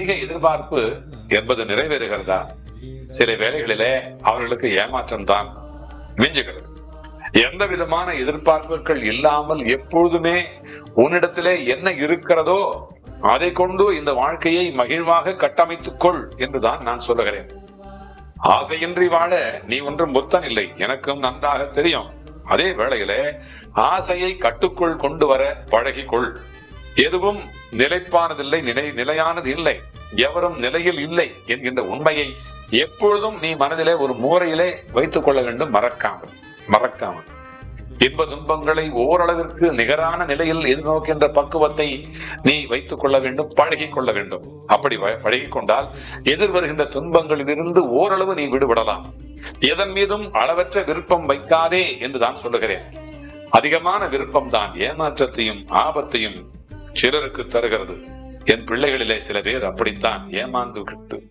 அதிக எதிர்பார்ப்பு என்பது நிறைவேறுகிறதா? சில வேளைகளிலே அவர்களுக்கு ஏமாற்றம் தான் மிஞ்சுகிறது. எந்த விதமான எதிர்பார்ப்புகள் இல்லாமல் எப்பொழுதுமே உன்னிடத்திலே என்ன இருக்கிறதோ அதை கொண்டு இந்த வாழ்க்கையை மகிழ்வாக கட்டமைத்துக் கொள் என்றுதான் நான் சொல்லுகிறேன். ஆசையின்றி வாழ நீ ஒன்றும் புத்தன் இல்லை எனக்கும் நன்றாக தெரியும். அதே வேளையிலே ஆசையை கட்டுக்குள் கொண்டு வர பழகிக்கொள். எதுவும் நிலைப்பானதில்லை நிலை நிலையானது இல்லை. எவரும் நிலையில் இல்லை என்கின்ற உண்மையை எப்பொழுதும் நீ மனதிலே ஒரு மூறையிலே வைத்துக் கொள்ள வேண்டும் மறக்காமல் மறக்காமல். இன்ப துன்பங்களை ஓரளவிற்கு நிகரான நிலையில் எதிர்நோக்கின்ற பக்குவத்தை நீ வைத்துக் கொள்ள வேண்டும் பழகிக் கொள்ள வேண்டும். அப்படி வ- பழகிக் கொண்டால் எதிர் வருகின்ற துன்பங்களிலிருந்து ஓரளவு நீ விடுபடலாம். எதன் மீதும் அளவற்ற விருப்பம் வைக்காதே என்று தான் சொல்லுகிறேன். அதிகமான விருப்பம் தான் ஏமாற்றத்தையும் ஆபத்தையும் சிலருக்கு தருகிறது. என் பிள்ளைகளிலே சில பேர் அப்படித்தான் ஏமாந்து விட்டு.